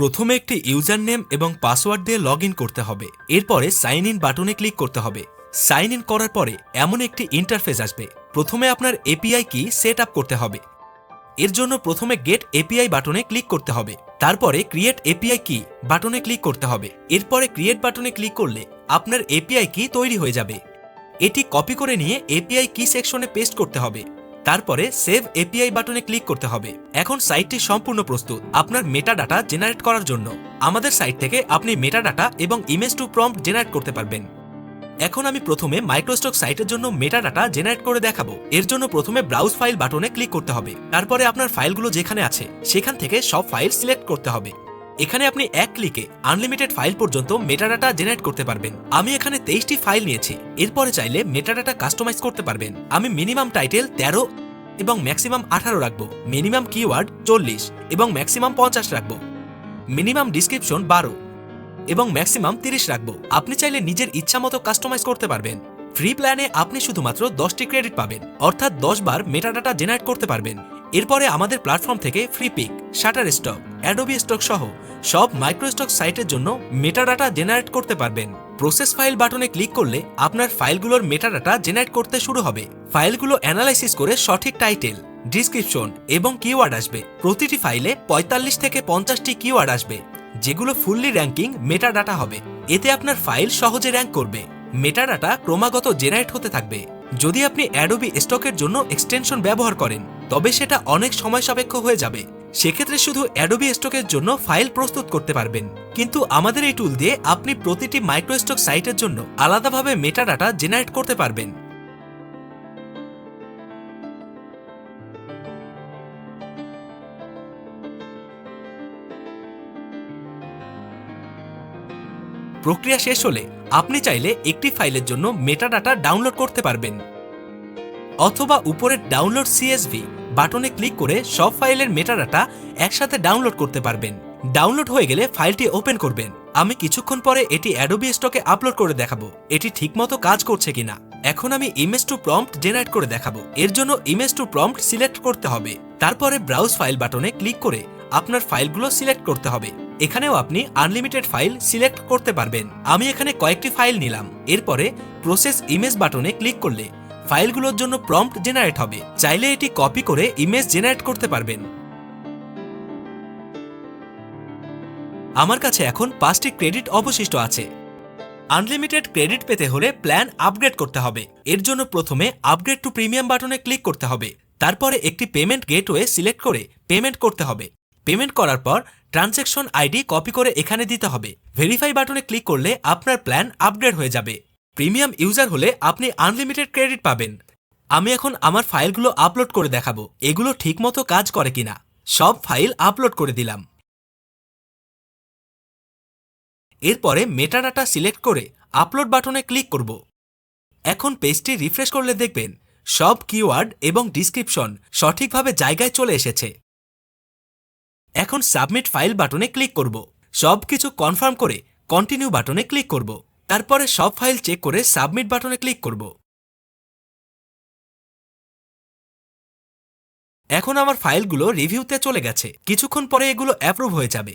প্রথমে একটি user name এবং পাসওয়ার্ড দিয়ে লগ করতে হবে। এরপরে সাইন ইন বাটনে ক্লিক করতে হবে। সাইন ইন করার পরে এমন একটি ইন্টারফেস আসবে। প্রথমে আপনার এপিআই কি সেট আপ করতে হবে। এর জন্য প্রথমে গেট এপিআই বাটনে ক্লিক করতে হবে। তারপরে ক্রিয়েট এপিআই কি বাটনে ক্লিক করতে হবে। এরপরে ক্রিয়েট বাটনে ক্লিক করলে আপনার এপিআই কি তৈরি হয়ে যাবে। এটি কপি করে নিয়ে এপিআই কি সেকশনে পেস্ট করতে হবে। তারপরে সেভ এপিআই বাটনে ক্লিক করতে হবে। এখন সাইটটি সম্পূর্ণ প্রস্তুত, আপনার মেটা ডাটা জেনারেট করার জন্য। আমাদের সাইট থেকে আপনি মেটা ডাটা এবং ইমেজ টু প্রম্পট জেনারেট করতে পারবেন। এখন আমি প্রথমে মাইক্রোস্টক সাইটের জন্য মেটা ডাটা জেনারেট করে দেখাবো। এর জন্য প্রথমে ব্রাউজ ফাইল বাটনে ক্লিক করতে হবে। তারপরে আপনার ফাইলগুলো যেখানে আছে, সেখান থেকে সব ফাইল সিলেক্ট করতে হবে। এখানে আপনি এক ক্লিকে আনলিমিটেড ফাইল পর্যন্ত মেটাডাটা জেনারেট করতে পারবেন। আমি এখানে তেইশটি ফাইল নিয়েছি। এরপরে চাইলে মেটাডাটা কাস্টমাইজ করতে পারবেন। আমি মিনিমাম টাইটেল তেরো এবং ম্যাক্সিমাম আঠারো রাখব। মিনিমাম কিওয়ার্ড চল্লিশ এবং ম্যাক্সিমাম পঞ্চাশ রাখব। মিনিমাম ডিসক্রিপশন বারো এবং ম্যাক্সিমাম তিরিশ রাখব। আপনি চাইলে নিজের ইচ্ছা মতো কাস্টমাইজ করতে পারবেন। ফ্রি প্ল্যানে আপনি শুধুমাত্র দশটি ক্রেডিট পাবেন। অর্থাৎ দশ বার মেটাডাটা জেনারেট করতে পারবেন। এরপরে আমাদের প্ল্যাটফর্ম থেকে Freepik Shutterstock Adobe stock সহ সব মাইক্রোস্টক সাইটের জন্য মেটাডাটা জেনারেট করতে পারবেন। প্রসেস ফাইল বাটনে ক্লিক করলে আপনার ফাইলগুলোর মেটাডাটা জেনারেট করতে শুরু হবে। ফাইলগুলো অ্যানালাইসিস করে সঠিক টাইটেল ডিসক্রিপশন এবং কিওয়ার্ড আসবে। প্রতিটি ফাইলে পঁয়তাল্লিশ থেকে পঞ্চাশটি কিওয়ার্ড আসবে, যেগুলো ফুললি র্যাঙ্কিং মেটাডাটা হবে। এতে আপনার ফাইল সহজে র্যাঙ্ক করবে। মেটাডাটা ক্রমাগত জেনারেট হতে থাকবে। যদি আপনি অ্যাডোবি স্টকের জন্য এক্সটেনশন ব্যবহার করেন, তবে সেটা অনেক সময় সাপেক্ষ হয়ে যাবে। সেক্ষেত্রে শুধু অ্যাডোবি স্টকের জন্য ফাইল প্রস্তুত করতে পারবেন। কিন্তু আমাদের এই টুল দিয়ে আপনি প্রতিটি মাইক্রোস্টক সাইটের জন্য আলাদাভাবে মেটাডাটা জেনারেট করতে পারবেন। প্রক্রিয়া শেষ হলে আপনি চাইলে একটি ফাইলের জন্য মেটাডাটা ডাউনলোড করতে পারবেন। অথবা উপরের ডাউনলোড সিএসভি বাটনে ক্লিক করে সব ফাইলের মেটাডাটা একসাথে ডাউনলোড করতে পারবেন। ডাউনলোড হয়ে গেলে ফাইলটি ওপেন করবেন। আমি কিছুক্ষণ পরে এটি অ্যাডোবি স্টকে আপলোড করে দেখাবো। এটি ঠিকমতো কাজ করছে কিনা। এখন আমি ইমেজ টু প্রম্পট জেনারেট করে দেখাবো। এর জন্য ইমেজ টু প্রম্পট সিলেক্ট করতে হবে। তারপরে ব্রাউজ ফাইল বাটনে ক্লিক করে আপনার ফাইলগুলো সিলেক্ট করতে হবে। এখানেও আপনি আনলিমিটেড ফাইল সিলেক্ট করতে পারবেন। আমি এখানে কয়েকটি ফাইল নিলাম। এরপরে প্রসেস ইমেজ বাটনে ক্লিক করলে ফাইলগুলোর জন্য প্রম্পট জেনারেট হবে। চাইলে এটি কপি করে ইমেজ জেনারেট করতে পারবেন। আমার কাছে এখন পাঁচটি ক্রেডিট অবশিষ্ট আছে। আনলিমিটেড ক্রেডিট পেতে হলে প্ল্যান আপগ্রেড করতে হবে। এর জন্য প্রথমে আপগ্রেড টু প্রিমিয়াম বাটনে ক্লিক করতে হবে। তারপরে একটি পেমেন্ট গেটওয়ে সিলেক্ট করে পেমেন্ট করতে হবে। পেমেন্ট করার পর ট্রানজ্যাকশন আইডি কপি করে এখানে দিতে হবে। ভেরিফাই বাটনে ক্লিক করলে আপনার প্ল্যান আপগ্রেড হয়ে যাবে। প্রিমিয়াম ইউজার হলে আপনি আনলিমিটেড ক্রেডিট পাবেন। আমি এখন আমার ফাইলগুলো আপলোড করে দেখাবো, এগুলো ঠিকমতো কাজ করে কিনা। সব ফাইল আপলোড করে দিলাম। এরপরে মেটাডাটা সিলেক্ট করে আপলোড বাটনে ক্লিক করব। এখন পেজটি রিফ্রেশ করলে দেখবেন, সব কিওয়ার্ড এবং ডিসক্রিপশন সঠিকভাবে জায়গায় চলে এসেছে। এখন সাবমিট ফাইল বাটনে ক্লিক করব। সবকিছু কনফার্ম করে কন্টিনিউ বাটনে ক্লিক করব। তারপরে সব ফাইল চেক করে সাবমিট বাটনে ক্লিক করব। এখন আমার ফাইলগুলো রিভিউতে চলে গেছে। কিছুক্ষণ পরে এগুলো অ্যাপ্রুভ হয়ে যাবে।